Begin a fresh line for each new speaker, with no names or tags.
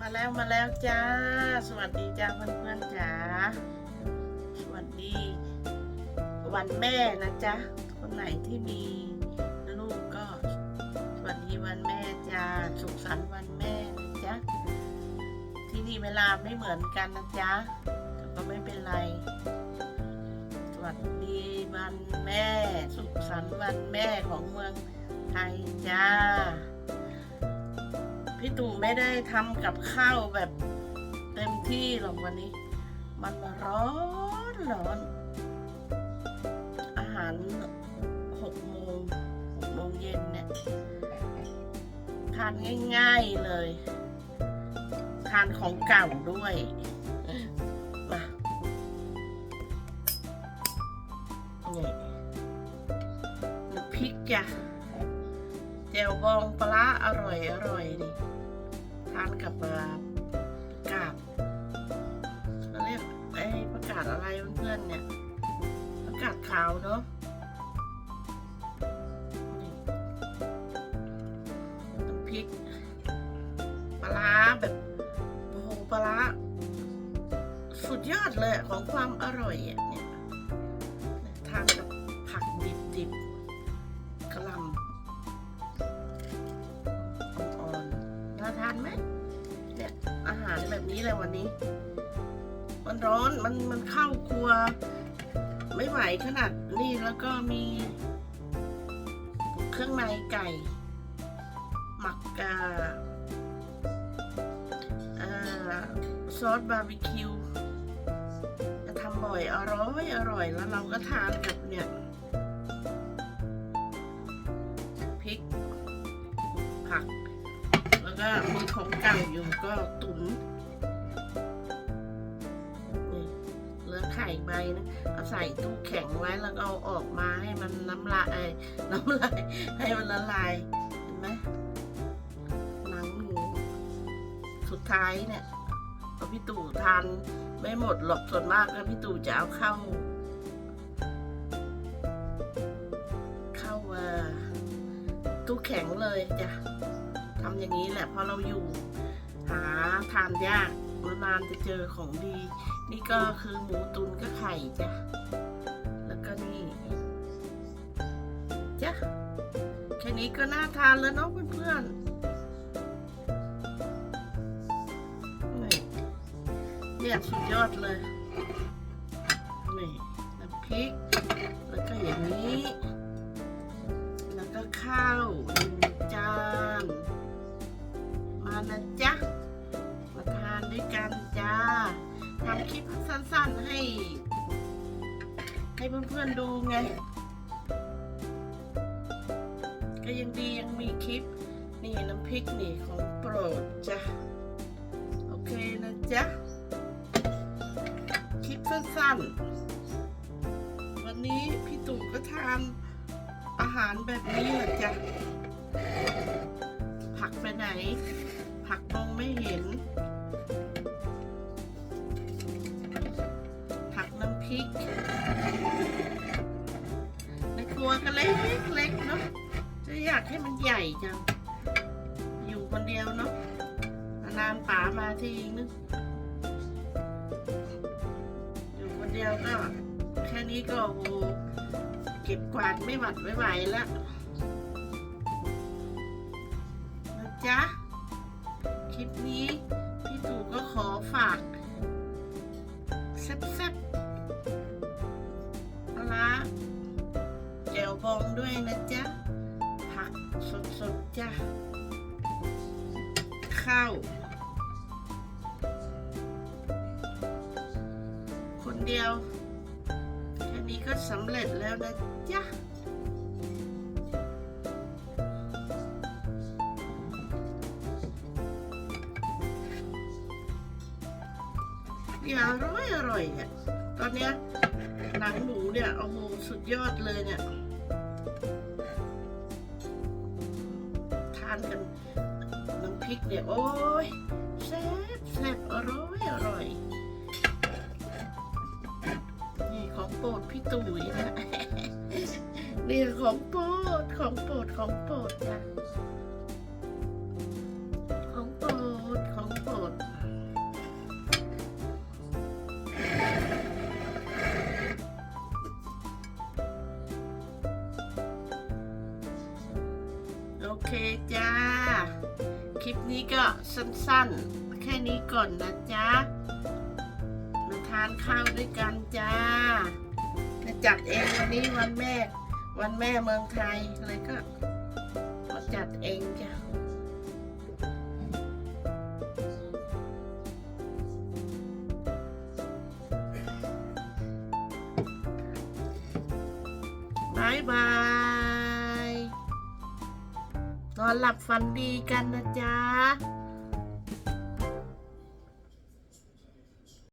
มาแล้วมาแล้วจ้า สวัสดีจ้าเพื่อนๆจ้าสวัสดี วันแม่นะจ๊ะคนไหนที่มีลูกก็สวัสดีวันแม่จ้าสุขสันต์วันแม่นะจ๊ะที่นี่เวลาไม่เหมือนกันนะจ๊ะแต่ก็ไม่เป็นไร สวัสดีวันแม่ สุขสันต์วันแม่ของเมืองไทยจ้า พี่ตู่ไม่ได้ทำกับข้าวแบบเต็มที่หรอกวันนี้ มันร้อนร้อน อาหารหกโมงหกโมงเย็นเนี่ยทานง่าย ๆเลย ทานของเก่าด้วยมานี่พริกจ้ะแจวบองปลาร้าอร่อยอร่อยดิ ทานกับปลากาบเขาเรียกไอ้ประกาศอะไรเพื่อนๆเนี่ยประกาศขาวเนาะน้ำพริกปลาร้าแบบโอ้โหปลาร้าสุดยอดเลยของความอร่อยเนี่ยทานกับผักดิบๆ นี้เลยวันนี้ มันร้อนมันมันเข้าครัว ไม่ไหวขนาดนี้แล้วก็มีเครื่องในไก่ หมักกาซอสบาร์บีคิวจะทำบ่อยอร่อยอร่อยแล้วเราก็ทานกับเนี่ยพริกผัก แล้วก็มีของเก่าอยู่ก็ตุนนี่ ใบนะเอาใส่ตู้แข็งไว้แล้วก็เอาออกมาให้มันน้ำลายน้ำลายให้มันละลายเห็นไหมหนังหมูสุดท้ายเนี่ยพอพี่ตู่ทานไม่หมดหรอกส่วนมากก็พี่ตู่จะเอาเข้า เข้าเอ่อตู้แข็งเลยจ้ะทำอย่างนี้แหละเพราะเราอยู่หาทานยาก นานจะเจอของดี นี่ก็คือหมูตุนก็ไข่จ้ะ แล้วก็นี่จ้ะ แค่นี้ก็น่าทานแล้วเนาะเพื่อนๆนี่เนี่ยสุดยอดเลย นี่น้ำพริก แล้วก็อย่าง สั้นๆให้ ให้เพื่อนๆดูไง ก็ยังดียังมีคลิป นี่น้ำพริกนี่ของโปรดจ้ะ โอเคนะจ๊ะ คลิปสั้นๆ วันนี้พี่ตู่ก็ทานอาหารแบบนี้แหละจ้ะ กในครัวก็เล็กเล็กเนาะจะอยากให้มันใหญ่จัง อยู่คนเดียวเนาะนานป๋ามาทีนึงอยู่คนเดียวก็ แค่นี้ก็โอ้เก็บกวาดไม่หวัดไม่ไหวแล้วนะจ๊ะ คลิปนี้พี่ตู่ก็ขอฝากแซ่บๆ ด้วยนะจ๊ะ ผักสดๆจ้ะ ข้าว คนเดียว แค่นี้ก็สำเร็จแล้วนะจ๊ะเนี่ยอร่อยอร่อยเนี่ย ตอนเนี้ยหนังหมูเนี่ย โอ้โห สุดยอดเลยเนี่ย กันน้ำพริกเนี่ย โอ้ยแซ่บแซ่บอร่อยอร่อย นี่ของโปรดพี่ตุ๋ยนะนี่ของโปรดของโปรดของโปรดนะ ลิปนี้ก็สั้นๆ แค่นี้ก่อนนะจ๊ะ มาทานข้าวด้วยกันจ้าจะจัดเองวันนี้วันแม่ วันแม่เมืองไทยเลยก็มาจัดเองจ้ะบายบาย นอนหลับฝันดีกันนะจ๊ะ